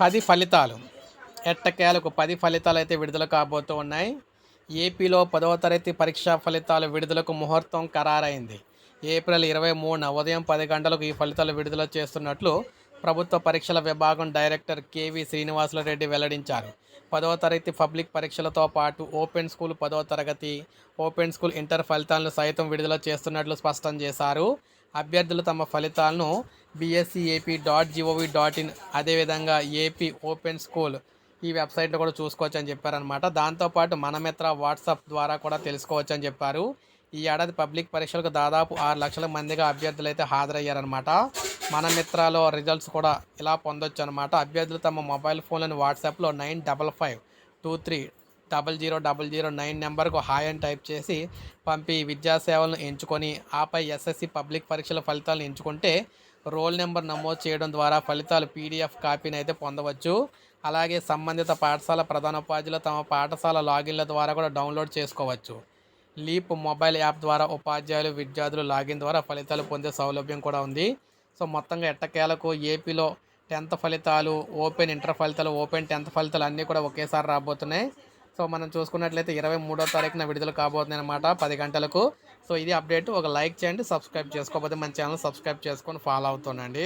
పది ఫలితాలు. ఎట్టకేలకు పది ఫలితాలు అయితే విడుదల కాబోతూ ఉన్నాయి. ఏపీలో పదవ తరగతి పరీక్షా ఫలితాలు విడుదలకు ముహూర్తం ఖరారైంది. ఏప్రిల్ ఇరవై మూడున ఉదయం పది గంటలకు ఈ ఫలితాలు విడుదల చేస్తున్నట్లు ప్రభుత్వ పరీక్షల విభాగం డైరెక్టర్ కేవీ శ్రీనివాసులరెడ్డి వెల్లడించారు. పదవ తరగతి పబ్లిక్ పరీక్షలతో పాటు ఓపెన్ స్కూల్ పదవ తరగతి ఓపెన్ స్కూల్ ఇంటర్ ఫలితాలను సైతం విడుదల చేస్తున్నట్లు స్పష్టం చేశారు. అభ్యర్థులు తమ ఫలితాలను BSC AP dot gov dot in అదేవిధంగా ఏపీ ఓపెన్ స్కూల్ ఈ వెబ్సైట్లో కూడా చూసుకోవచ్చు అని చెప్పారనమాట దాంతోపాటు మనమిత్ర వాట్సాప్ ద్వారా కూడా తెలుసుకోవచ్చు అని చెప్పారు. ఈ ఏడాది పబ్లిక్ పరీక్షలకు దాదాపు ఆరు లక్షల మందిగా అభ్యర్థులు అయితే హాజరయ్యారనమాట మన మిత్రాలో రిజల్ట్స్ కూడా ఇలా పొందొచ్చు అనమాట అభ్యర్థులు తమ మొబైల్ ఫోన్లను వాట్సాప్లో nine double five two three double zero double zero nine నెంబర్కు హాయ్ అని టైప్ చేసి పంపి విద్యా సేవలను ఎంచుకొని ఆపై ఎస్ఎస్సి పబ్లిక్ పరీక్షల ఫలితాలను ఎంచుకుంటే రోల్ నెంబర్ నమోదు చేయడం ద్వారా ఫలితాలు పీడిఎఫ్ కాపీని అయితే పొందవచ్చు. అలాగే సంబంధిత పాఠశాల ప్రధానోపాధ్యాయులు తమ పాఠశాల లాగిన్ల ద్వారా కూడా డౌన్లోడ్ చేసుకోవచ్చు. లీప్ మొబైల్ యాప్ ద్వారా ఉపాధ్యాయులు విద్యార్థులు లాగిన్ ద్వారా ఫలితాలు పొందే సౌలభ్యం కూడా ఉంది. సో మొత్తంగా ఎట్టకేలకు ఏపీలో టెన్త్ ఫలితాలు ఓపెన్ ఇంటర్ ఫలితాలు ఓపెన్ టెన్త్ ఫలితాలు అన్నీ కూడా ఒకేసారి రాబోతున్నాయి. సో మనం చూసుకున్నట్లయితే ఇరవై మూడో తారీఖున విడుదల కాబోతుంది అనమాట పది గంటలకు. సో ఇది అప్డేట్. ఒక లైక్ చేయండి సబ్స్క్రైబ్ చేసుకోకపోతే మన ఛానల్ సబ్స్క్రైబ్ చేసుకొని ఫాలో అవుతానండి